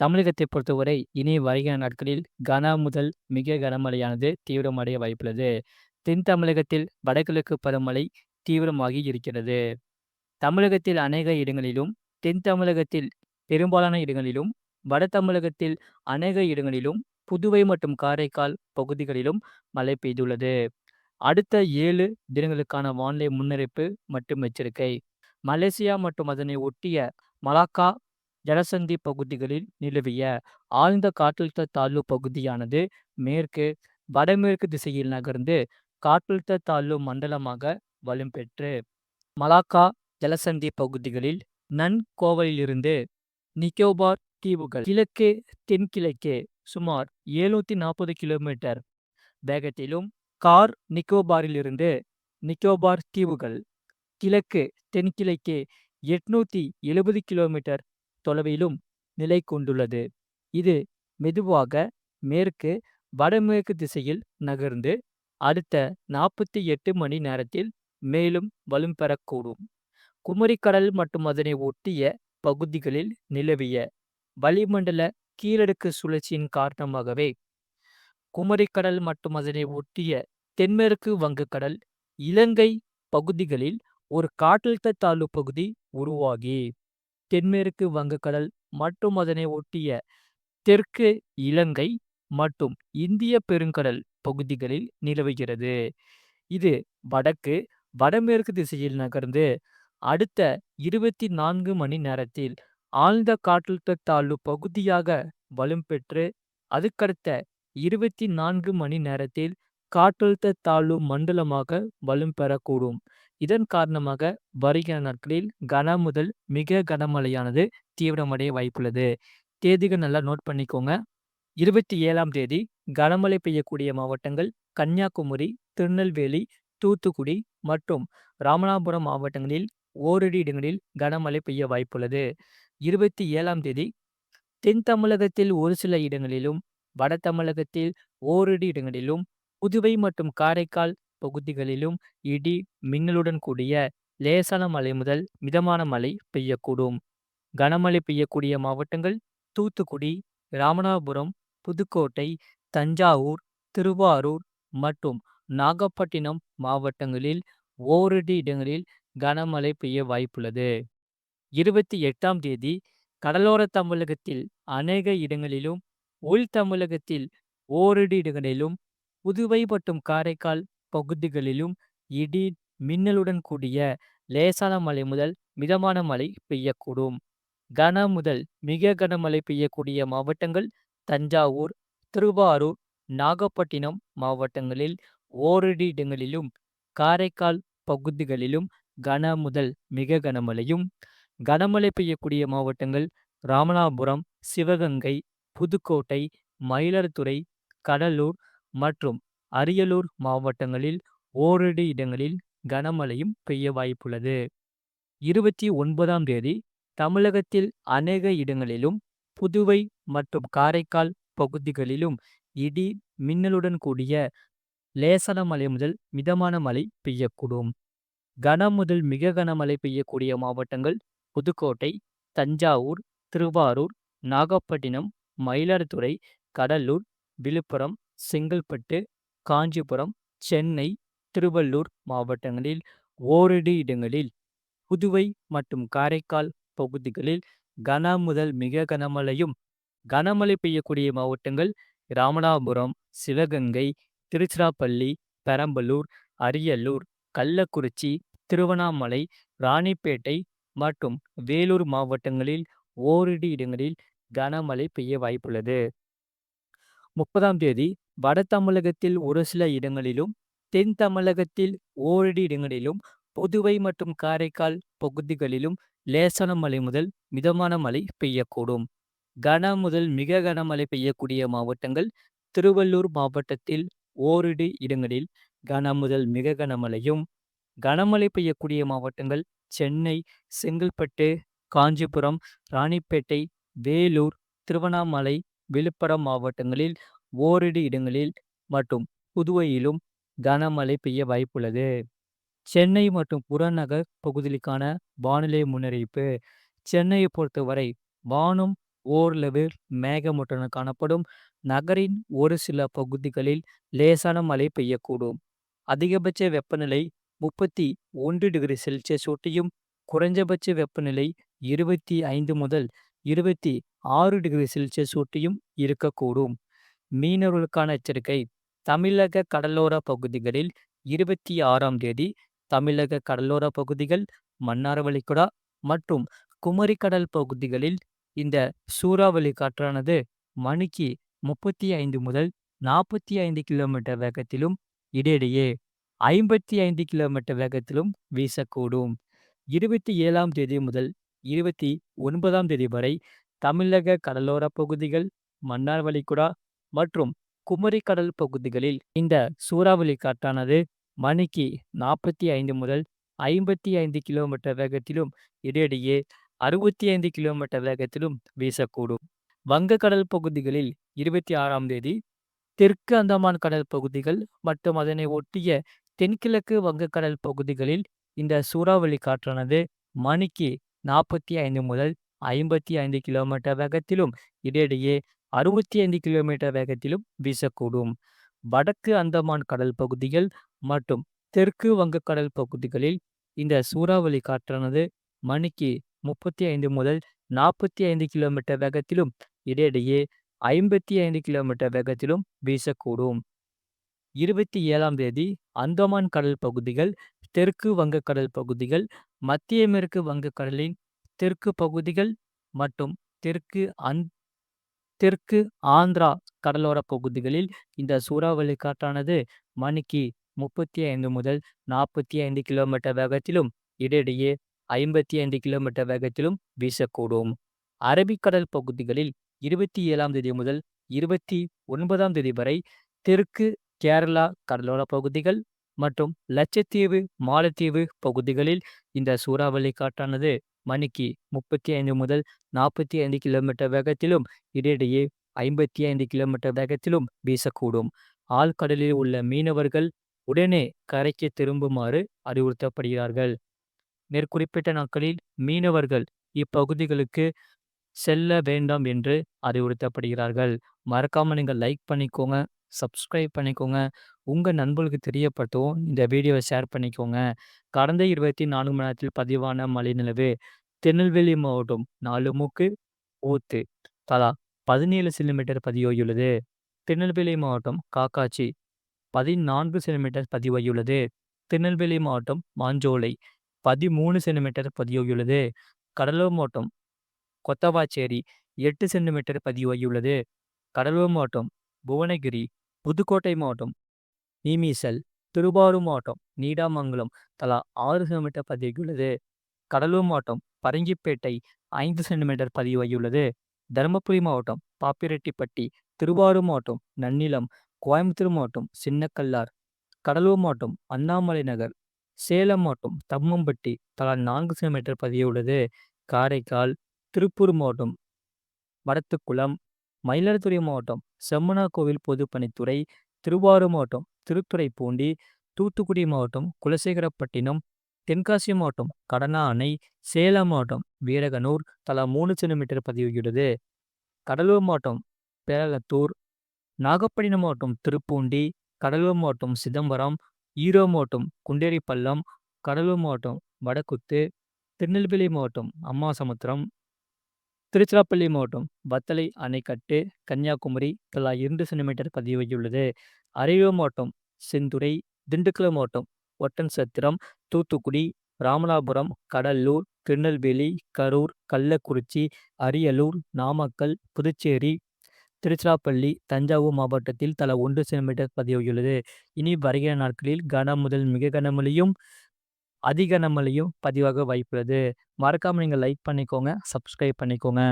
தமிழகத்தை பொறுத்தவரை இனி வருகிற நாட்களில் கன முதல் மிக கனமழையானது தீவிரமடைய வாய்ப்புள்ளது. தென் தமிழகத்தில் வடகிழக்கு பருவமழை தீவிரமாகி இருக்கிறது. தமிழகத்தில் அநேக இடங்களிலும், தென் தமிழகத்தில் பெரும்பாலான இடங்களிலும், வட தமிழகத்தில் அநேக இடங்களிலும், புதுவை மற்றும் காரைக்கால் பகுதிகளிலும் மழை பெய்துள்ளது. அடுத்த ஏழு தினங்களுக்கான வானிலை முன்னறிப்பு மற்றும் எச்சரிக்கை. மலேசியா மற்றும் அதனை ஒட்டிய மலாக்கா ஜலசந்தி பகுதிகளில் நிலவிய ஆழ்ந்த காற்றழுத்த தாழ்வு பகுதியானது மேற்கு, வடமேற்கு திசையில் நகர்ந்து காற்றழுத்த தாழ்வு மண்டலமாக வலுப்பெற்று மலாக்கா ஜலசந்தி பகுதிகளில் நன்கோவலிலிருந்து நிக்கோபார் தீவுகள் கிழக்கு தென்கிழக்கே சுமார் எழுநூத்தி நாற்பது கிலோமீட்டர் வேகத்திலும் கார் நிக்கோபாரிலிருந்து நிக்கோபார் தீவுகள் கிழக்கு தென்கிழக்கே எட்நூத்தி எழுபது கிலோமீட்டர் தொலைவிலும் நிலை கொண்டுள்ளது. இது மெதுவாக மேற்கு, வடமேற்கு திசையில் நகர்ந்து அடுத்த நாற்பத்தி எட்டு மணி நேரத்தில் மேலும் வலும் பெறக்கூடும் குமரிக்கடல் மற்றும் அதனை ஒட்டிய பகுதிகளில் நிலவிய வளிமண்டல கீழடுக்கு சுழற்சியின் காரணமாகவே குமரிக்கடல் மற்றும் அதனை ஒட்டிய தென்மேற்கு வங்கக்கடல், இலங்கை பகுதிகளில் ஒரு காற்றழுத்த தாழ்வு பகுதி உருவாகி தென்மேற்கு வங்கக்கடல் மற்றும் அதனை ஒட்டிய தெற்கு இலங்கை மற்றும் இந்திய பெருங்கடல் பகுதிகளில் நிலவுகிறது. இது வடக்கு, வடமேற்கு திசையில் நகர்ந்து அடுத்த இருபத்தி நான்கு மணி நேரத்தில் ஆழ்ந்த காற்றழுத்த தாழ்வு பகுதியாக வலுப்பெற்று அதுக்கடுத்த இருபத்தி நான்கு மணி நேரத்தில் காற்றழுத்த தாழ்வு மண்டலமாக வலும் பெறக்கூடும் இதன் காரணமாக வருகிற நாட்களில் கன முதல் மிக கனமழையானது தீவிரமடைய வாய்ப்புள்ளது. தேதிகள் நல்லா நோட் பண்ணிக்கோங்க. இருபத்தி ஏழாம் தேதி கனமழை பெய்யக்கூடிய மாவட்டங்கள் கன்னியாகுமரி, திருநெல்வேலி, தூத்துக்குடி மற்றும் ராமநாதபுரம் மாவட்டங்களில் ஓரிரு இடங்களில் கனமழை பெய்ய வாய்ப்புள்ளது. இருபத்தி ஏழாம் தேதி தென் தமிழகத்தில் ஒரு சில இடங்களிலும், வட தமிழகத்தில் ஓரிரு இடங்களிலும், புதுவை மற்றும் காரைக்கால் பகுதிகளிலும் இடி, மின்னலுடன் கூடிய லேசான மழை முதல் மிதமான மழை பெய்யக்கூடும். கனமழை பெய்யக்கூடிய மாவட்டங்கள் தூத்துக்குடி, ராமநாதபுரம், புதுக்கோட்டை, தஞ்சாவூர், திருவாரூர் மற்றும் நாகப்பட்டினம் மாவட்டங்களில் ஓரிரு இடங்களில் கனமழை பெய்ய வாய்ப்புள்ளது. இருபத்தி எட்டாம் தேதி கடலோர தமிழகத்தில் அநேக இடங்களிலும், உள் தமிழகத்தில் ஓரிரு இடங்களிலும், புதுவை மற்றும் காரைக்கால் பகுதிகளிலும் இடி, மின்னலுடன் கூடிய லேசான மழை முதல் மிதமான மழை பெய்யக்கூடும். கன முதல் மிக கனமழை பெய்யக்கூடிய மாவட்டங்கள் தஞ்சாவூர், திருவாரூர், நாகப்பட்டினம் மாவட்டங்களில் ஓரிரு இடங்களிலும், காரைக்கால் பகுதிகளிலும் கன முதல் மிக கனமழையும், கனமழை பெய்யக்கூடிய மாவட்டங்கள் ராமநாதபுரம், சிவகங்கை, புதுக்கோட்டை, மயிலாடுதுறை, கடலூர் மற்றும் அரியலூர் மாவட்டங்களில் ஓரிரு இடங்களில் கனமழையும் பெய்ய வாய்ப்புள்ளது. இருபத்தி ஒன்பதாம் தேதி தமிழகத்தில் அநேக இடங்களிலும், புதுவை மற்றும் காரைக்கால் பகுதிகளிலும் இடி, மின்னலுடன் கூடிய லேசான மழை முதல் மிதமான மழை பெய்யக்கூடும். கன முதல் மிக கனமழை பெய்யக்கூடிய மாவட்டங்கள் புதுக்கோட்டை, தஞ்சாவூர், திருவாரூர், நாகப்பட்டினம், மயிலாடுதுறை, கடலூர், விழுப்புரம், செங்கல்பட்டு, காஞ்சிபுரம், சென்னை, திருவள்ளூர் மாவட்டங்களில் ஓரிரு இடங்களில், புதுவை மற்றும் காரைக்கால் பகுதிகளில் கன முதல் மிக கனமழையும், கனமழை பெய்யக்கூடிய மாவட்டங்கள் ராமநாதபுரம், சிவகங்கை, திருச்சிராப்பள்ளி, பெரம்பலூர், அரியலூர், கள்ளக்குறிச்சி, திருவண்ணாமலை, ராணிப்பேட்டை மற்றும் வேலூர் மாவட்டங்களில் ஓரிரு இடங்களில் கனமழை பெய்ய வாய்ப்புள்ளது. முப்பதாம் தேதி வட தமிழகத்தில் ஒரு சில இடங்களிலும், தென் தமிழகத்தில் ஓரிரு இடங்களிலும், புதுவை மற்றும் காரைக்கால் பகுதிகளிலும் லேசான மழை முதல் மிதமான மழை பெய்யக்கூடும். கன முதல் மிக கனமழை பெய்யக்கூடிய மாவட்டங்கள் திருவள்ளூர் மாவட்டத்தில் ஓரிரு இடங்களில் கன முதல் மிக கனமழையும், கனமழை பெய்யக்கூடிய மாவட்டங்கள் சென்னை, செங்கல்பட்டு, காஞ்சிபுரம், ராணிப்பேட்டை, வேலூர், திருவண்ணாமலை, விழுப்புரம் மாவட்டங்களில் ஓரிரு இடங்களில் மற்றும் புதுவையிலும் கனமழை பெய்ய வாய்ப்புள்ளது. சென்னை மற்றும் புறநகர் பகுதிகளுக்கான வானிலை முன்னறிவிப்பு சென்னையை பொறுத்தவரை வானம் ஓரளவு மேகமூட்டத்துடன் காணப்படும். நகரின் ஒரு சில பகுதிகளில் லேசான மழை பெய்யக்கூடும். அதிகபட்ச வெப்பநிலை முப்பத்தி ஒன்று டிகிரி செல்சியஸ் ஒட்டியும், குறைந்தபட்ச வெப்பநிலை இருபத்தி ஐந்து முதல் இருபத்தி ஆறு டிகிரி செல்சியஸ் ஒட்டியும் இருக்கக்கூடும். மீனவர்களுக்கான எச்சரிக்கை தமிழக கடலோர பகுதிகளில் இருபத்தி ஆறாம் தேதி தமிழக கடலோர பகுதிகள், மன்னார் வளைகுடா மற்றும் குமரிக்கடல் பகுதிகளில் இந்த சூறாவளி காற்றானது மணிக்கு முப்பத்தி ஐந்து முதல் நாற்பத்தி ஐந்து கிலோமீட்டர் வேகத்திலும், இடையிடையே ஐம்பத்தி ஐந்து கிலோமீட்டர் வேகத்திலும் வீசக்கூடும். இருபத்தி ஏழாம் தேதி முதல் இருபத்தி ஒன்பதாம் தேதி வரை தமிழக கடலோர பகுதிகள், மன்னார் வளைகுடா மற்றும் குமரிக்கடல் பகுதிகளில் இந்த சூறாவளி காற்றானது மணிக்கு நாற்பத்தி ஐந்து முதல் ஐம்பத்தி ஐந்து கிலோமீட்டர் வேகத்திலும், இடையிடையே அறுபத்தி ஐந்து கிலோமீட்டர் வேகத்திலும் வீசக்கூடும். வங்கக்கடல் பகுதிகளில் இருபத்தி ஆறாம் தேதி தெற்கு அந்தமான் கடல் பகுதிகள் மற்றும் அதனை ஒட்டிய தென்கிழக்கு வங்கக்கடல் பகுதிகளில் இந்த சூறாவளி காற்றானது மணிக்கு நாற்பத்தி ஐந்து முதல் ஐம்பத்தி ஐந்து கிலோமீட்டர் வேகத்திலும், இடையிடையே அறுபத்தி ஐந்து கிலோமீட்டர் வேகத்திலும் வீசக்கூடும். வடக்கு அந்தமான் கடல் பகுதிகள் மற்றும் தெற்கு வங்கக்கடல் பகுதிகளில் இந்த சூறாவளி காற்றானது மணிக்கு முப்பத்தி ஐந்து முதல் நாற்பத்தி ஐந்து கிலோமீட்டர் வேகத்திலும், இடையிடையே ஐம்பத்தி ஐந்து கிலோமீட்டர் வேகத்திலும் வீசக்கூடும். இருபத்தி ஏழாம் தேதி அந்தமான் கடல் பகுதிகள், தெற்கு வங்கக்கடல் பகுதிகள், மத்திய மேற்கு வங்கக்கடலின் தெற்கு பகுதிகள் மற்றும் தெற்கு அந் தெற்கு ஆந்திரா கடலோர பகுதிகளில் இந்த சூறாவளி காற்றானது மணிக்கு முப்பத்தி ஐந்து முதல் நாற்பத்தி ஐந்து கிலோமீட்டர் வேகத்திலும், இடையிடையே ஐம்பத்தி ஐந்து கிலோமீட்டர் வேகத்திலும் வீசக்கூடும். அரபிக்கடல் பகுதிகளில் இருபத்தி ஏழாம் தேதி முதல் இருபத்தி ஒன்பதாம் தேதி வரை தெற்கு கேரளா கடலோர பகுதிகள் மற்றும் லட்சத்தீவு, மாலத்தீவு பகுதிகளில் இந்த சூறாவளி காற்றானது மணிக்கு முப்பத்தி ஐந்து முதல் நாற்பத்தி ஐந்து கிலோமீட்டர் வேகத்திலும், இடையிடையே ஐம்பத்தி ஐந்து கிலோமீட்டர் வேகத்திலும் வீசக்கூடும். ஆழ்கடலில் உள்ள மீனவர்கள் உடனே கரைக்கு திரும்புமாறு அறிவுறுத்தப்படுகிறார்கள். மேற்குறிப்பிட்ட நாட்களில் மீனவர்கள் இப்பகுதிகளுக்கு செல்ல வேண்டாம் என்று அறிவுறுத்தப்படுகிறார்கள். மறக்காமல் நீங்கள் லைக் பண்ணிக்கோங்க, சப்ஸ்கிரைப் பண்ணிக்கோங்க. உங்க நண்பர்களுக்கு தெரியப்படுத்தவும் இந்த வீடியோவை ஷேர் பண்ணிக்கோங்க. கடந்த இருபத்தி நான்கு மணி நேரத்தில் பதிவான மழை நிலவு திருநெல்வேலி மாவட்டம் நாலுமுக்கு, ஊத்து தலா பதினேழு சென்டிமீட்டர் பதிவாகியுள்ளது. திருநெல்வேலி மாவட்டம் காக்காட்சி பதினான்கு சென்டிமீட்டர் பதிவாகியுள்ளது. திருநெல்வேலி மாவட்டம் மாஞ்சோலை பதிமூணு சென்டிமீட்டர் பதிவாகியுள்ளது. கடலூர் மாவட்டம் கொத்தவாச்சேரி எட்டு சென்டிமீட்டர் பதிவாகியுள்ளது. கடலூர் மாவட்டம் புவனகிரி, புதுக்கோட்டை மாவட்டம் நீமீசல் திருவாரூர் மாவட்டம் நீடாமங்கலம் தலா ஆறு சென்டிமீட்டர் பதிவாகியுள்ளது. கடலூர் மாவட்டம் பரங்கிப்பேட்டை ஐந்து சென்டிமீட்டர் பதிவாகியுள்ளது. தருமபுரி மாவட்டம் பாப்பிரெட்டிப்பட்டி, திருவாரூர் மாவட்டம் நன்னிலம், கோயம்புத்தூர் மாவட்டம் சின்னக்கல்லார், கடலூர் மாவட்டம் அண்ணாமலை நகர், சேலம் மாவட்டம் தம்மம்பட்டி தலா நான்கு சென்டிமீட்டர் பதிவாகியுள்ளது. காரைக்கால், திருப்பூர் மாவட்டம் வடத்துக்குளம், மயிலாடுதுறை மாவட்டம் செம்மனார்கோவில் பொதுப்பணித்துறை, திருவாரூர் மாவட்டம் திருத்துறைப்பூண்டி, தூத்துக்குடி மாவட்டம் குலசேகரப்பட்டினம், தென்காசி மாவட்டம் கடனா அணை, சேலம் மாவட்டம் வீரகனூர் தலா மூணு சென்டிமீட்டர் பதிவாகியுள்ளது. கடலூர் மாவட்டம் பேரலத்தூர் நாகப்பட்டினம் மாவட்டம் திருப்பூண்டி, கடலூர் மாவட்டம் சிதம்பரம், ஈரோ மாவட்டம் குண்டேரிப்பள்ளம், கடலூர் மாவட்டம் வடக்குத்து, திருநெல்வேலி மாவட்டம் அம்மாசமுத்திரம், திருச்சிராப்பள்ளி மாவட்டம் வத்தலை அணைக்கட்டு, கன்னியாகுமரி தலா இரண்டு சென்டிமீட்டர் பதிவாகியுள்ளது. அரியலூர் மாவட்டம் செந்துறை, திண்டுக்கல் மாவட்டம் ஒட்டன்சத்திரம், தூத்துக்குடி, ராமநாதபுரம், கடலூர், திருநெல்வேலி, கரூர், கள்ளக்குறிச்சி, அரியலூர், நாமக்கல், புதுச்சேரி, திருச்சிராப்பள்ளி, தஞ்சாவூர் மாவட்டத்தில் தலா ஒன்று சென்டிமீட்டர் பதிவாகியுள்ளது. இனி வருகிற நாட்களில் கன முதல் மிக கனமழையும், அதிக நம்மளையும் பதிவாக வாய்ப்புள்ளது. மறக்காமல் நீங்கள் லைக் பண்ணிக்கோங்க, சப்ஸ்கிரைப் பண்ணிக்கோங்க.